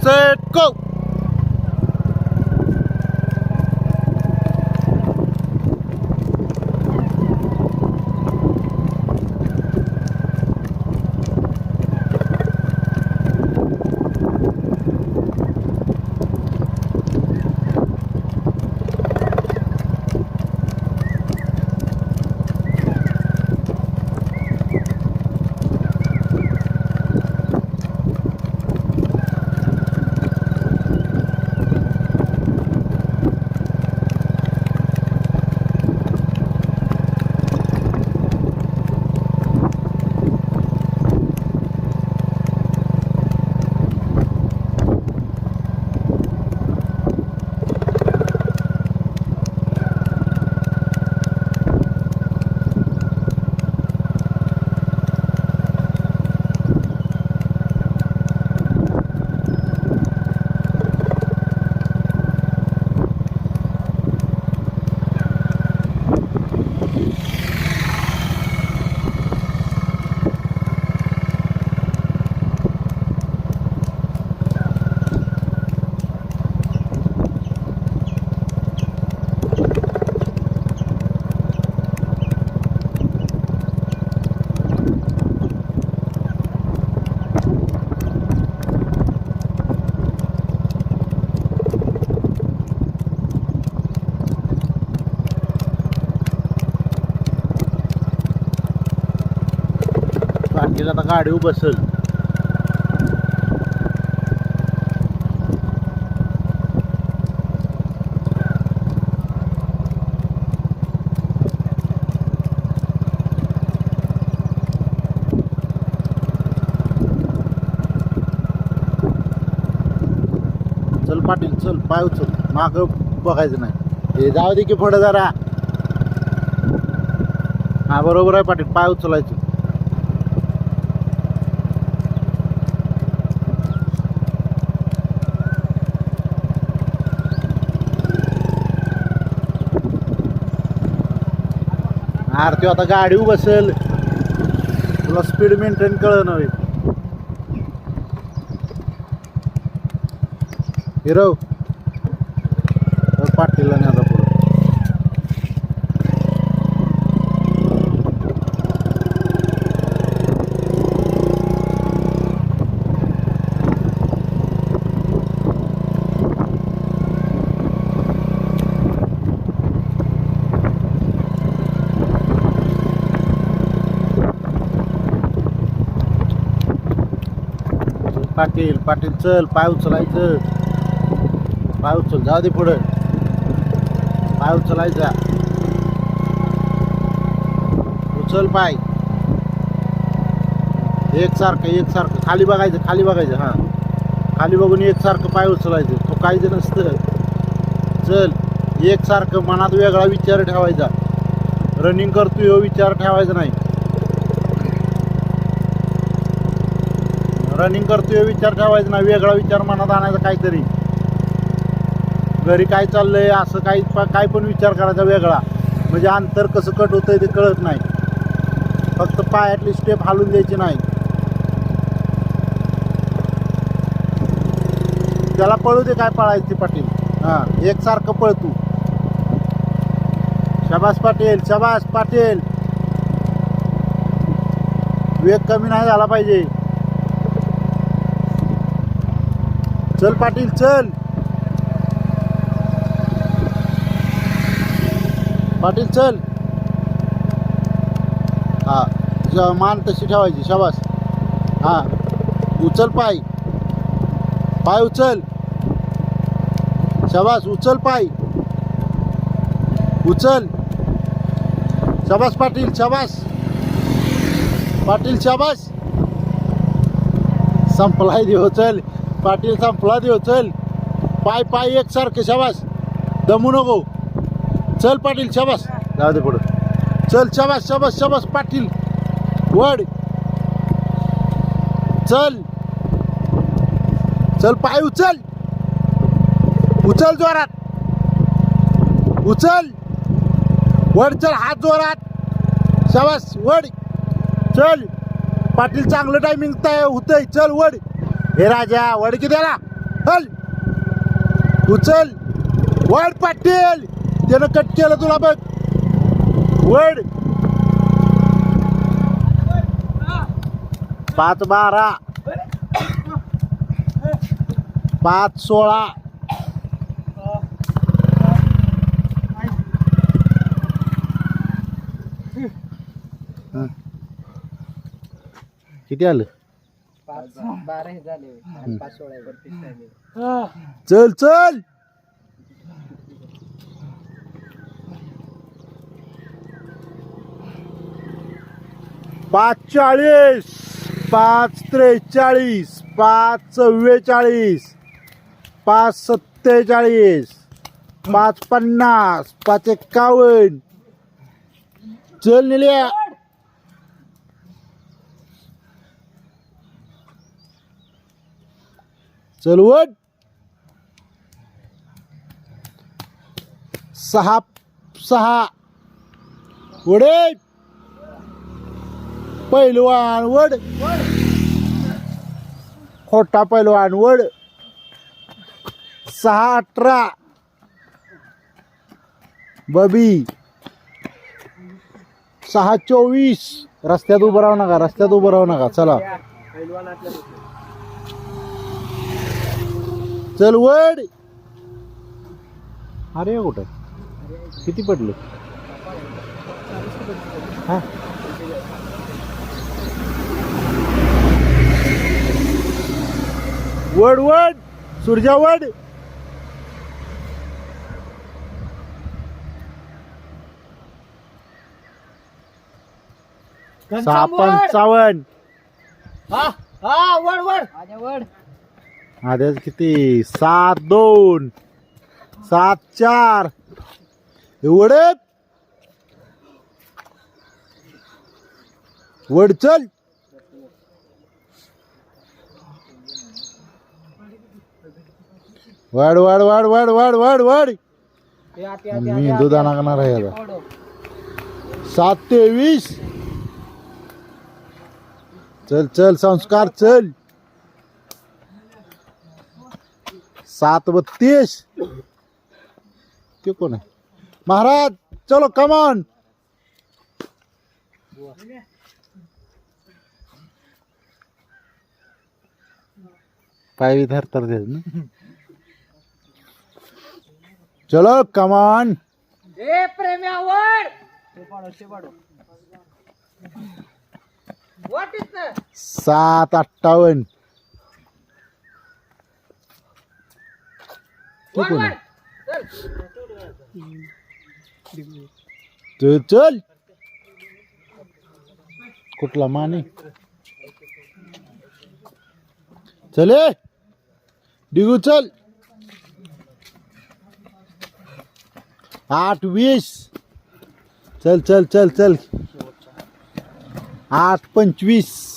set, go! तिथे आता गाडी बसल. चल पाटील चल पाय उचल. माग बघायचं नाही. हे जाऊ दे की पुढे जरा. हा बरोबर आहे पाटील. पाय उचलायचं. अरे तो आता गाडी बसेल तुला स्पीड मेंटेन कळ नव्हे हिरव तर पाटील पाटील चल पाय उचलायचं. पाय उचल जाऊ दे पुढं. पाय उचलायचा. उचल पाय. एकसारखं एकसारखं खाली बघायचं खाली बघायचं हां. खाली बघून एकसारखं पाय उचलायचं. तो काहीच नसतं. चल एकसारखं मनात वेगळा विचार ठेवायचा. रनिंग करतोय हो विचार ठेवायचा नाही. रनिंग करतोय विचार ठेवायचा नाही वेगळा विचार मनात आणायचा काहीतरी. घरी काय चाललंय असं काही काय पण विचार करायचा वेगळा. म्हणजे अंतर कसं कट होतंय ते कळत नाही. फक्त पायातली स्टेप हालून द्यायची नाही. त्याला पळू दे काय पळायचं ते पाटील. हां एकसारखं पळ तू. शबास पाटील शबास पाटील. वेग कमी नाही झाला पाहिजे. चल पाटील चल. पाटील चल. हा मान तशी ठेवायची शाबास. हा उचल पाय. पाय उचल. शाबास उचल पाय. उचल. शाबास पाटील शाबास. पाटील शाबास. संपलाय देव चल. पाटील संपला देव चल. पाय पाय एकसारखे शाबास. दमू नको. चल पाटील शाबास. जाऊ दे पुढं. चल शाबास शाबास शाबास पाटील. वड. चल. चल पाय उचल. उचल जोरात. उचल. वड चल हात जोरात. शाबास वड. चल. पाटील चांगलं टायमिंग तय होतंय. चल वड. हे राजा वड द्याला हल उचल. वड पाटील. त्यानं कट केलं तुला बघ. वड. पाच बारा. पाच सोळा. किती आलं? बारा हे झाले पाच सोळा बत्तीस झाले. चल चल. पाच चाळीस पाच त्रेचाळीस पाच चव्वेचाळीस पाच सत्तेचाळीस पाच पन्नास पाच एक्कावन्न चल निल्या. चल सहा सहा. वडे पैलवान वड खोटा पैलवान वड सहा अठरा. बबी. सहा चोवीस. रस्त्यात उभं राहू नका रस्त्यात उभं राहू नका चला. पैलवान चल वड. अरे कुठं? किती पडले? हा? वड वड. सुरजा वड. सहा पंचावन्न. हा हा वड वड. माझ्या वड. आधीच किती? सात दोन. सात चार. एवढे वड चल. वाढ वाढ वाढ वाढ वाढ वाढ वाढ. आत, हे आत, हे आत, मी आत. आणणार आहे आता. सात तेवीस. चल चल संस्कार चल. सात बत्तीस ते कोण आहे? महाराज चलो कमान पाय धर तर दे ना. चलो कमान ए? सात अठ्ठावन्न. ते कोण आहे? चल चल. चल कुठला माने? चले डिगू चल. आठ वीस. चल चल चल चल. आठ पंचवीस.